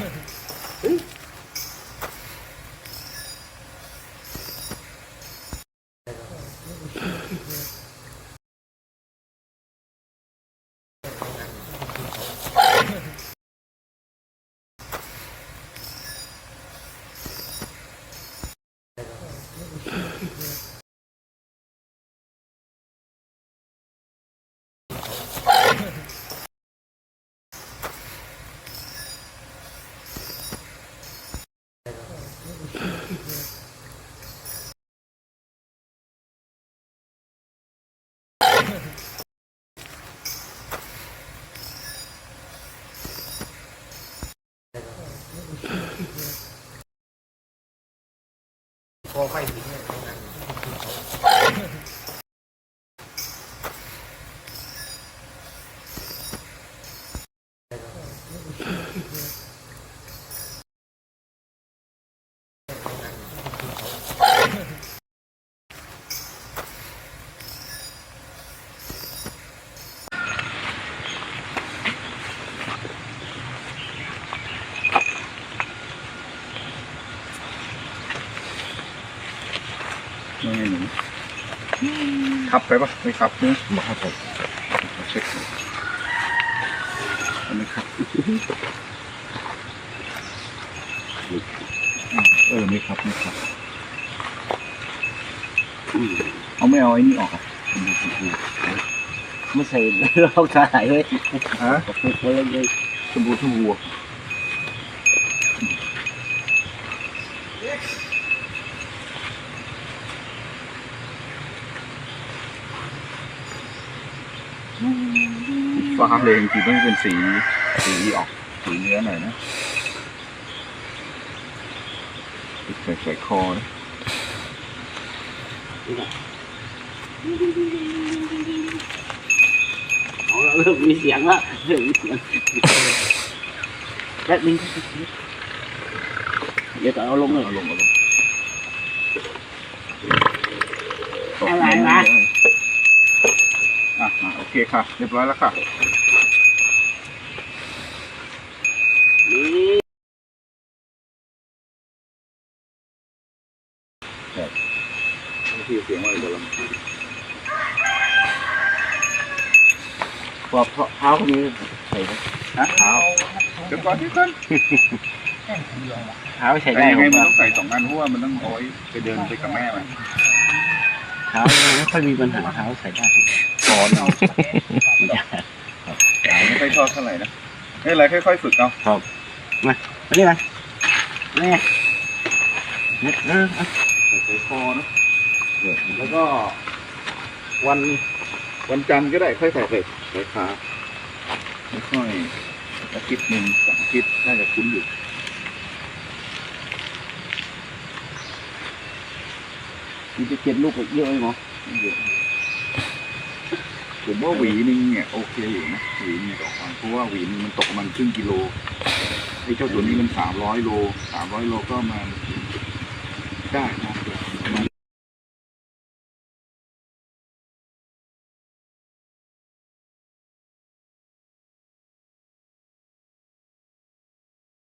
Yeah. พอไฟถึงเนี่ยตรงนั้น ยังไงหนูขับไปปะไม่ขับเนื้อะมาครับผมเช็คอันนี้ครับเออไม่ขับไม่ขับเอาไม่เอาไอ้นี่ออกอะไม่ใส่เราถ่ายเลยฮะไว้เลยสบู่ทูวัว ฟ้าเลยจริงๆต้องเป็นสีสีออกสีเนื้อหน่อยนะใส่ใส่คอนะเอาละเริ่มมีเสียงละเริ่มมีเสียงแป๊บนึงเดี๋ยวก่อนเอาลงเลยเอาลงเอาลงอะไรวะอะอะ โอเคค่ะ เรียบร้อยแล้วค่ะนี่ที่เสียงอะไรเดี๋ยวเราพอเท้าคนนี้ใส่ได้ฮะเท้าเดี๋ยวก่อนที่ก่อนเท้าใส่แต่ได้ยังผไงมมันว่าต้องใส่สองอันเพราะว่ามันต้องเอาไว้ไปเดินไปกับแม่มันเท้าไม่ค่อยมีปัญหาเท้าใส่ได้ สอนเอาไม่ค่อยชอบเท่าไหร่นะไม่เป็นไรค่อยๆฝึกเอามานี่มาแม่เนี่ยเออใส่คอนะแล้วก็ วันวันจันทร์ก็ได้ค่อยใส่ใส่ใส่ขาค่อยๆอาทิตย์หนึ่งสองอาทิตย์น่าจะคุ้นอยู่มันจะเก็บลูกเยอะไหมหมอเยอะ ผมว่าหวีนึงเนี่ยโอเคอยู่นะหวีนึงต่อวันเพราะว่าหวีนึงมันตกประมันครึ่งกิโลไอ้เจ้าตัวนี้มันสามร้อยโลสามร้อยโลก็มาณได้นะ